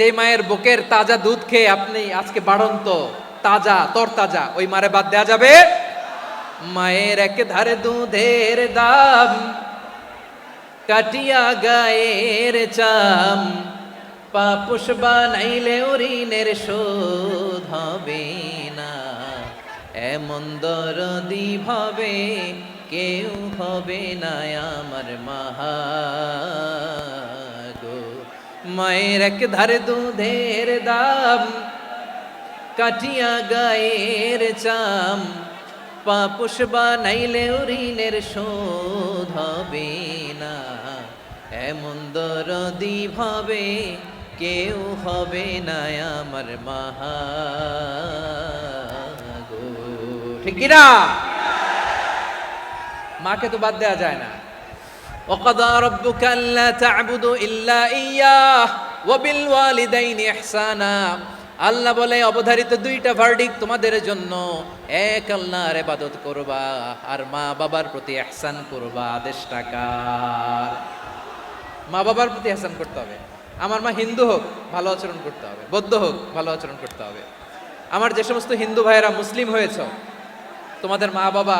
যে মায়ের বুকের তাজা দুধ খেয়ে আপনি আজকে বাড়ন্ত, তাজা, তরতাজা, ওই মারে বাদ দেয়া যাবে? মায়ের এক ধারে দুধের দাম, কাটিয়া গায়ের চাম, পাপুষ বানাইলে ঋণের শোধ হবে না। এমন দরদি ভাবে কেউ হবে না আমার মাহাগো মায়ের এক ধারে দুধের দাম, কাটিয়া গায়ের চাম। পাপুষ বানাইলে ঋণের শোধ হবে না। এমন দরদি ভাবে কেউ হবে না আমার মাহাগো। ঠিক কিনা? মাকে তো বাদ দেওয়া যায় না। وقضى ربك ألا تعبدوا إلا إياه وبالوالدين إحسانا আল্লাহ বলে অবধারিত দুইটা ভার্ডিক তোমাদের জন্য এক আল্লাহর ইবাদত করবা আর মা বাবার প্রতি ইহসান করবা আদেশ টাকার মা বাবার প্রতি ইহসান করতে হবে আমার মা হিন্দু হোক ভালো আচরণ করতে হবে বৌদ্ধ হোক ভালো আচরণ করতে হবে আমার যে সমস্ত হিন্দু ভাইয়েরা মুসলিম হয়েছ তোমাদের মা বাবা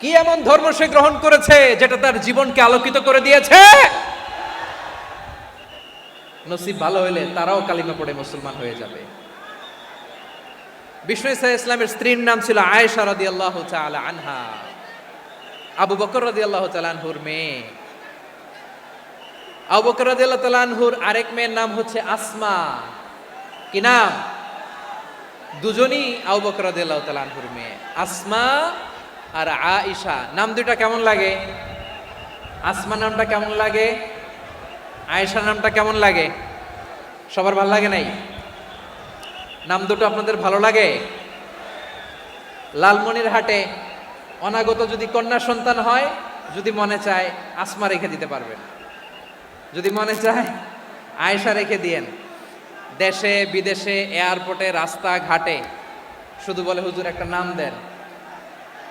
কি এমন ধর্ম সে গ্রহণ করেছে যেটা তার জীবনকে আলোকিত করে দিয়েছে? নসিব ভালো হলে তারাও কালিমা পড়ে মুসলমান হয়ে যাবে। বিষ্ণু ইসা ইসলামের স্ত্রীর নাম ছিল আয়েশা রাদি আল্লাহ আনহা। আবু বকর রাদি আল্লাহ আনহুর মেয়ে। আবু বকর রাদি আল্লাহ আনহুর আরেক মেয়ের নাম হচ্ছে আসমা। কি নাম? দুজনই আবু বকর রাদি আল্লাহ আনহুর মেয়ে। আসমা আর আয়েশা, নাম দুটা কেমন লাগে? আসমা নামটা কেমন লাগে? আয়েশা নামটা কেমন লাগে? সবার ভালো লাগে নাই? নাম দুটো আপনাদের ভালো লাগে? লালমনির হাটে অনাগত যদি কন্যা সন্তান হয়, যদি মনে চায় আসমা রেখে দিতে পারবেন। যদি মনে চায় আয়েশা রেখে দিয়েন। দেশে, বিদেশে এয়ারপোর্টে রাস্তা ঘাটে শুধু বলে হুজুর একটা নাম দেন।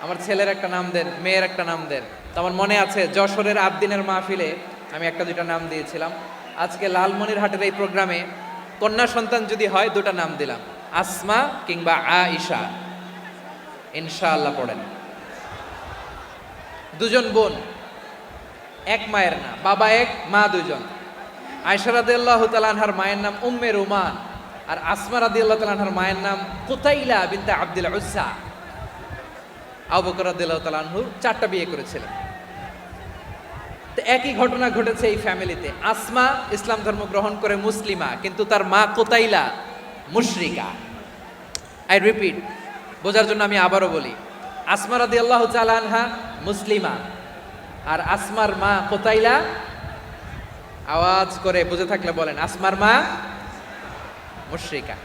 আমার ছেলের একটা নাম দেন, মেয়ের একটা নাম দেন। তো আমার মনে আছে, যশোরের আবদিনের মাহফিলে আমি একটা দুইটা নাম দিয়েছিলাম। আজকে লালমনির হাটের এই প্রোগ্রামে কন্যা সন্তান যদি হয়, দুটা নাম দিলাম। আসমা কিংবা আ আইসা ইনশাআল্লাহ পড়েন। দুজন বোন, এক মায়ের না, বাবা এক, মা দুজন আয়সা রাদিয়াল্লাহু তাআলা আনহার মায়ের নাম উম্মে রুমান। আর আসমা রাদিয়াল্লাহু তাআলা আনহার মায়ের নাম কুতাইলা বিনতে আব্দুল উজ্জা। আবু বকর রাদিয়াল্লাহু তাআলা চারটা বিয়ে করেছিলেন। তো একই ঘটনা ঘটেছে এই ফ্যামিলিতে। আসমা ইসলাম ধর্ম গ্রহণ করে মুসলিমা, কিন্তু তার মা কোতাইলা মুশরিকা। আই রিপিট বোঝার জন্য আমি আবারও বলি, আসমা রাদি আল্লাহ আনহা মুসলিমা, আর আসমার মা কোতাইলা, আওয়াজ করে বুঝে থাকলে বলেন, আসমার মা মুশরিকা।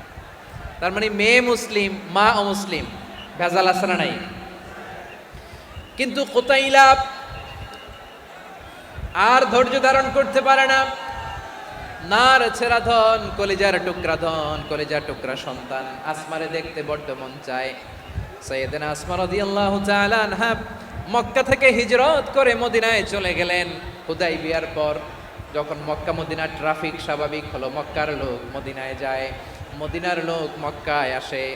তার মানে মেয়ে মুসলিম, মা অমুসলিম, ভেজাল আসরা নাই। কিন্তু কোতাইলা আর ধৈর্য ধারণ করতে পারে না। নার ছেড়া ধন, কলিজার টুকরা ধন, কলিজার টুকরা সন্তান। আসমারে দেখতে বড্ড মন চায়। সৈয়দিন আসমা রাদিয়াল্লাহু তাআলা আনহা মক্কা থেকে হিজরত করে মদিনায় চলে গেলেন হুদাই বিয়ার পর। যখন মক্কা মদিনার ট্রাফিক স্বাভাবিক হলো, মক্কার লোক মদিনায় যায়। মদিনার লোক মক্কায় আসে।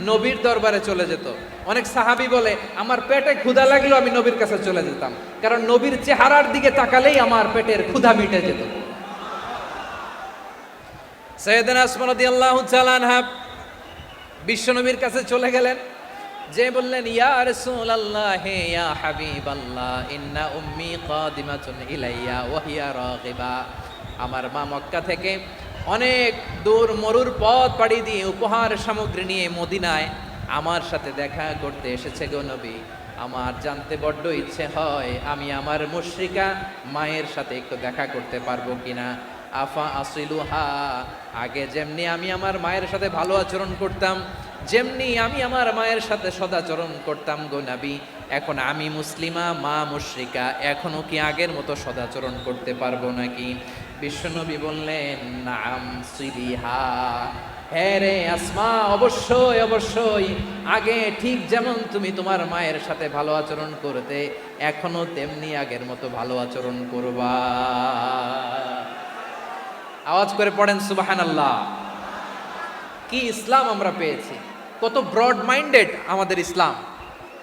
নবীর দরবারে চলে যেত। অনেক সাহাবি বলে, আমার পেটে ক্ষুধা লাগল আমি নবীর কাছে চলে যেতাম। কারণ নবীর চেহারার দিকে তাকালেই আমার পেটের ক্ষুধা মিটে যেত। সৈয়দনা আনহা বিশ্বনবীর কাছে চলে গেলেন। যে বললেন, ইয়া ইন্না উম্মি আমার মা মক্কা থেকে অনেক দূর মরুর পথ পাড়ি দিয়ে উপহার সামগ্রী নিয়ে মদিনায় আমার সাথে দেখা করতে এসেছে গো নবী। আমার জানতে বড্ড ইচ্ছে হয় আমি আমার মুশরিকা মায়ের সাথে একটু দেখা করতে পারব কিনা। আফা আসিলুহা, আগে যেমনি আমি আমার মায়ের সাথে ভালো আচরণ করতাম, যেমনি আমি আমার মায়ের সাথে সদাচরণ করতাম গো নাবি। এখন আমি মুসলিমা, মা মুশরিকা। এখনও কি আগের মতো সদাচরণ করতে পারব নাকি? বিশ্বনবী বললেন, নাম সিলিহা হ্যাঁ রে আসমা, অবশ্যই অবশ্যই। আগে ঠিক যেমন তুমি তোমার মায়ের সাথে ভালো আচরণ করতে, এখনও তেমনি আগের মতো ভালো আচরণ করবা। আওয়াজ করে পড়েন সুবাহান আল্লাহ কি ইসলাম আমরা পেয়েছি। কত ব্রড মাইন্ডেড আমাদের ইসলাম।